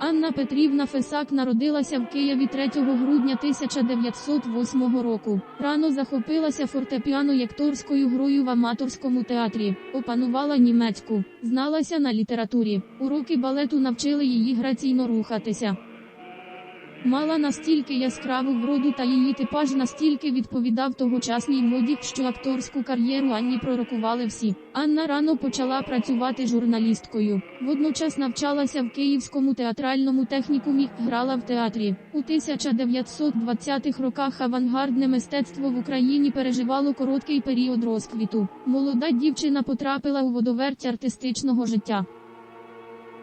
Анна Петрівна Фесак народилася в Києві 3 грудня 1908 року. Рано захопилася фортепіано якторською грою в аматорському театрі, опанувала німецьку, зналася на літературі. Уроки балету навчили її граційно рухатися. Мала настільки яскраву вроду та її типаж настільки відповідав тогочасній моді, що акторську кар'єру Анні пророкували всі. Анна рано почала працювати журналісткою. Водночас навчалася в Київському театральному технікумі, грала в театрі. У 1920-х роках авангардне мистецтво в Україні переживало короткий період розквіту. Молода дівчина потрапила у водоверть артистичного життя.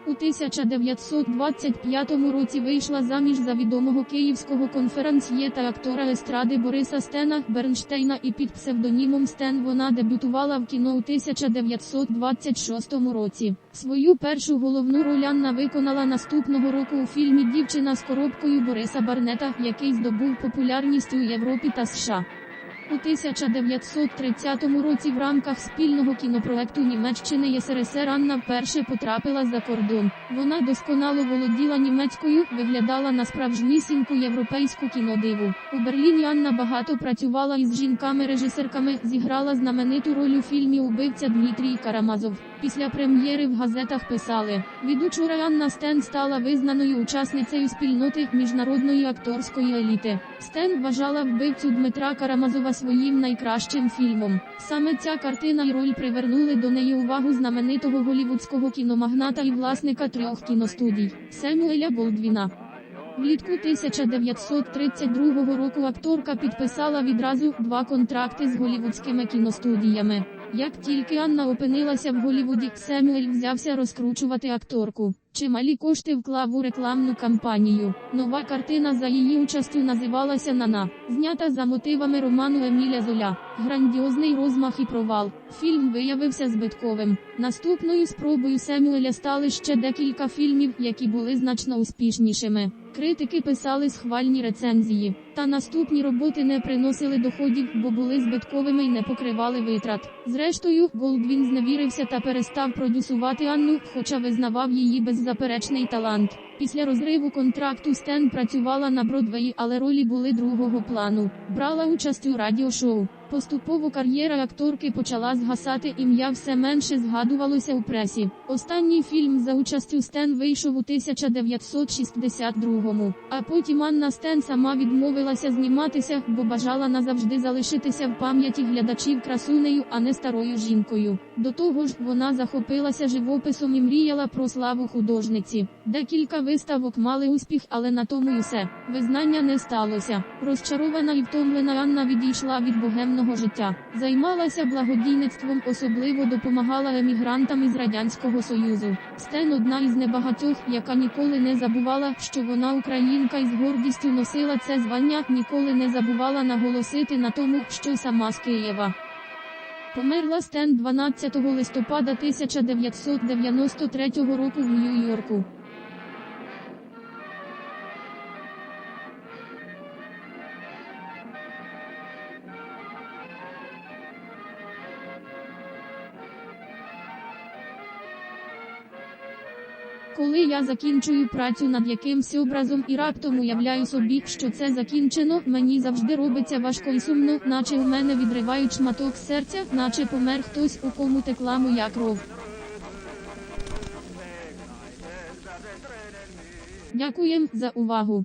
У 1925 році вийшла заміж за відомого київського конферансьє та актора естради Бориса Стена Бернштейна і під псевдонімом Стен вона дебютувала в кіно у 1926 році. Свою першу головну роль Анна виконала наступного року у фільмі Дівчина з коробкою Бориса Барнета, який здобув популярність у Європі та США. У 1930 році в рамках спільного кінопроекту Німеччини і СРСР Анна вперше потрапила за кордон. Вона досконало володіла німецькою, виглядала на справжнісіньку європейську кінодиву. У Берліні Анна багато працювала із жінками-режисерками, зіграла знамениту роль у фільмі Убивця Дмитрій Карамазов. Після прем'єри в газетах писали: від учора Анна Стен стала визнаною учасницею спільноти міжнародної акторської еліти. Стен вважала вбивцю Дмитра Карамазова своїм найкращим фільмом. Саме ця картина і роль привернули до неї увагу знаменитого голівудського кіномагната і власника трьох кіностудій Семуеля Болдвіна. Влітку 1932 року акторка підписала відразу два контракти з голівудськими кіностудіями. Як тільки Анна опинилася в Голівуді, Семюель взявся розкручувати акторку. Чималі кошти вклав у рекламну кампанію. Нова картина за її участю називалася Нана, знята за мотивами роману Еміля Золя. Грандіозний розмах і провал. Фільм виявився збитковим. Наступною спробою Семюеля стали ще декілька фільмів, які були значно успішнішими. Критики писали схвальні рецензії, та наступні роботи не приносили доходів, бо були збитковими і не покривали витрат. Зрештою, Голдвін зневірився та перестав продюсувати Анну, хоча визнавав її беззаперечний талант. Після розриву контракту Стен працювала на Бродвеї, але ролі були другого плану. Брала участь у радіошоу. Поступово кар'єра акторки почала згасати, ім'я все менше згадувалося у пресі. Останній фільм за участю Стен вийшов у 1962-му. А потім Анна Стен сама відмовилася зніматися, бо бажала назавжди залишитися в пам'яті глядачів красунею, а не старою жінкою. До того ж, вона захопилася живописом і мріяла про славу художниці. Декілька виставок мали успіх, але на тому й усе. Визнання не сталося. Розчарована і втомлена Анна відійшла від богемного життя. Займалася благодійництвом, особливо допомагала емігрантам із Радянського Союзу. Стен одна із небагатьох, яка ніколи не забувала, що вона українка і з гордістю носила це звання, ніколи не забувала наголосити на тому, що сама з Києва. Померла Стен 12 листопада 1993 року в Нью-Йорку. Коли я закінчую працю над якимсь образом і раптом уявляю собі, що це закінчено, мені завжди робиться важко і сумно, наче в мене відривають шматок серця, наче помер хтось, у кому текла моя кров. Дякуємо за увагу.